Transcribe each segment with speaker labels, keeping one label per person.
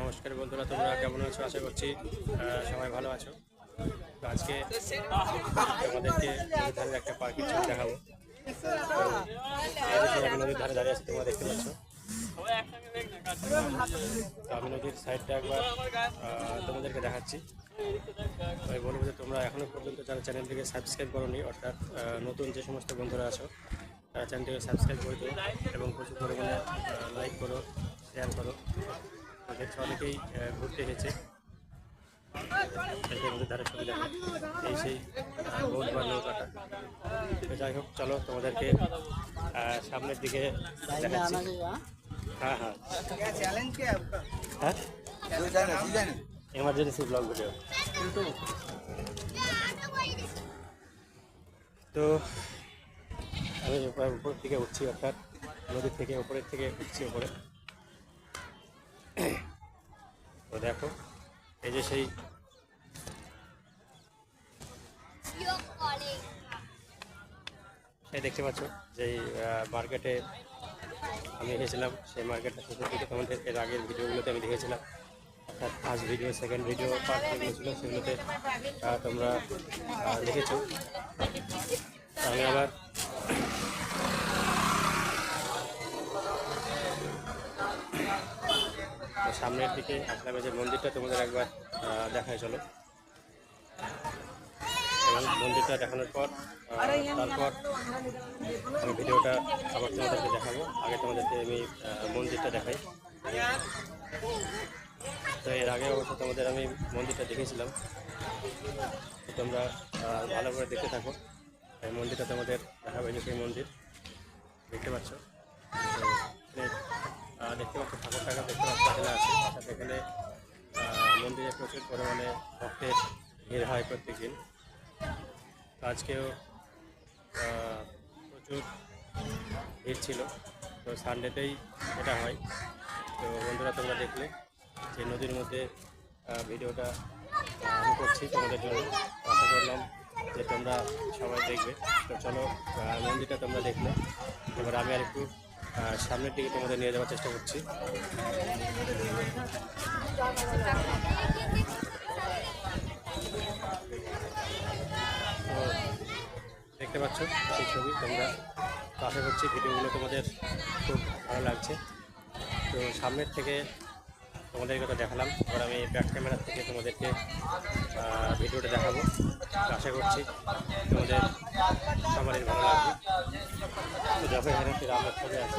Speaker 1: নমস্কার বন্ধুরা, তোমরা কেমন আছো? আশা করছি সবাই ভালো আছো। তো আজকে তোমাদেরকে ধারে একটা পার্কের ছবি দেখাবো। নদীর ধারে দাঁড়িয়ে আছি, তোমরা দেখতে পাচ্ছ। আমি নদীর সাইডটা একবার তোমাদেরকে দেখাচ্ছি। আমি বলব যে তোমরা এখনও পর্যন্ত যারা চ্যানেলটিকে সাবস্ক্রাইব করোনি, অর্থাৎ নতুন যে সমস্ত বন্ধুরা আছো চ্যানেলটিকে সাবস্ক্রাইব করে দিও এবং প্রচুর পরিমাণে লাইক করো শেয়ার করো। দেখছ অনেকেই ঘুরতে এসেছে। ধারে ছবি দেখো। এই সেই বহুত ভালো কাটা যাই হোক চলো তোমাদেরকে সামনের দিকে হ্যাঁ হ্যাঁ। হ্যাঁ? এমার্জেন্সি ব্লগ ভিডিও তো আমি উপর উপর থেকে উঠছি, অর্থাৎ নদীর থেকে, উপরের থেকে উঠছি উপরে। তো দেখো, এই যে সেই দেখতে পাচ্ছ যেই মার্কেটে আমি এসেছিলাম। সেই মার্কেটটা শেষের দিকে তোমাদের এর আগের ভিডিওগুলোতে আমি দেখেছিলাম। অর্থাৎ first video, second video part যেগুলো ছিল, সেগুলোতে তোমরা দেখেছ। আমি আবার সামনের দিকে আসলাম যে মন্দিরটা তোমাদের একবার দেখায় চলো। এবং মন্দিরটা দেখানোর পর তারপর আমি ভিডিওটা আবার তোমাদেরকে দেখাবো। আগে তোমাদেরকে আমি মন্দিরটা দেখাই। তো এর আগে অবশ্য তোমাদের আমি মন্দিরটা দেখেছিলাম। তোমরা ভালো করে দেখতে থাকো। এই মন্দিরটা তোমাদের এই যে সেই মন্দির। দেখতে পাচ্ছ? দেখতে পাচ্ছ, ঠাকুর টাকা দেখতে পাচ্ছ এখানে মন্দিরে প্রচুর পরিমাণে ভক্তের ভিড় হয় প্রত্যেক দিন আজকেও প্রচুর ভিড় ছিল। তো সানডেতেই এটা হয়। তো বন্ধুরা, তোমরা দেখলে যে নদীর মধ্যে ভিডিওটা আমি করছি তোমাদের জন্য। আশা করলাম যে তোমরা সবাই দেখবে। তো চলো মন্দিরটা তোমরা দেখলে। এবার আমি আর একটু আহ, সামনের দিকে তোমাদের নিয়ে যাওয়ার চেষ্টা করছি। দেখতে পাচ্ছ সেই ছবি তোমরা তো আশা করছি ভিডিওগুলো তোমাদের খুব ভালো লাগছে। তো সামনের থেকে তোমাদেরকে তো দেখালাম এবার আমি ব্যাক ক্যামেরার থেকে তোমাদেরকে ভিডিওটা দেখাবো। আশা করছি তোমাদের সবারই ভালো লাগবে। তো দেখো এখানে রামের ছবি আছে।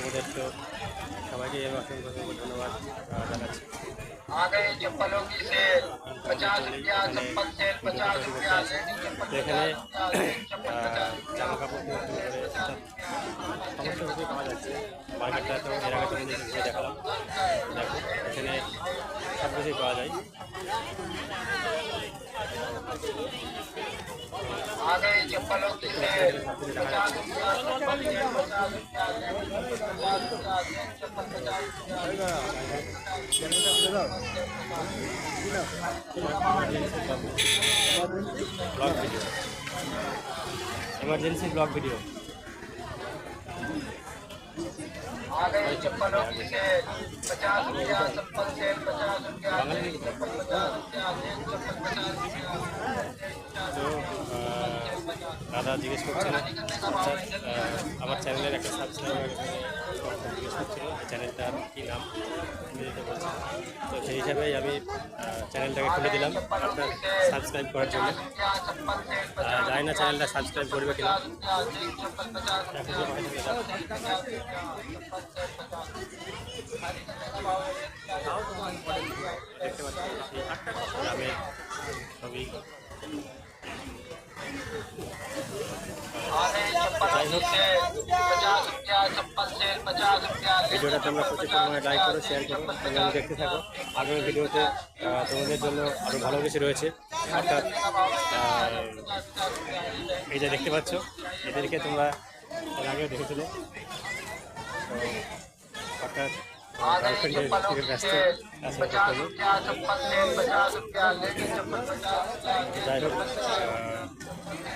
Speaker 1: উপদেষ্ট সবাইকে অসংখ্য অসংখ্য ধন্যবাদ। জানাচ্ছি। এখানে জামা কাপড় সমস্ত কিছু পাওয়া যাচ্ছে। মার্কেটটা তো এর আগে দেখালাম। দেখো এখানে সব কিছুই পাওয়া যায়। Vlog video emergency vlog video
Speaker 2: आगे चप्पलों की पचास रुपया, चप्पल सेल पचास रुपया चप्पल पचास रुपया चप्पल पचास रुपया
Speaker 1: दादाजी के अमर चैनल জিজ্ঞেস করছিল চ্যানেলটার কী নাম? দিতে বলছি। তো সেই হিসাবে আমি চ্যানেলটাকে খুলে দিলাম আপনার সাবস্ক্রাইব করার জন্য। জানি না চ্যানেলটা সাবস্ক্রাইব করবে কিনা। দেখতে পাচ্ছি গ্রামের ছবি। ভিডিওটা তোমরা প্রচুর পরিমাণে লাইক করো শেয়ার করো এবং দেখতে থাকো আগামী ভিডিওতে তোমাদের জন্য আরও ভালো কিছু রয়েছে। অর্থাৎ এই যে দেখতে পাচ্ছ এদেরকে তোমরা আগেও দেখেছিলে। অর্থাৎ যাই হোক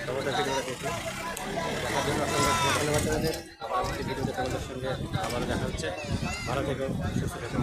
Speaker 1: সবাই দেখার জন্য আপনাদের আবার দেখা হচ্ছে ভালো থেকো সুস্থ থেকো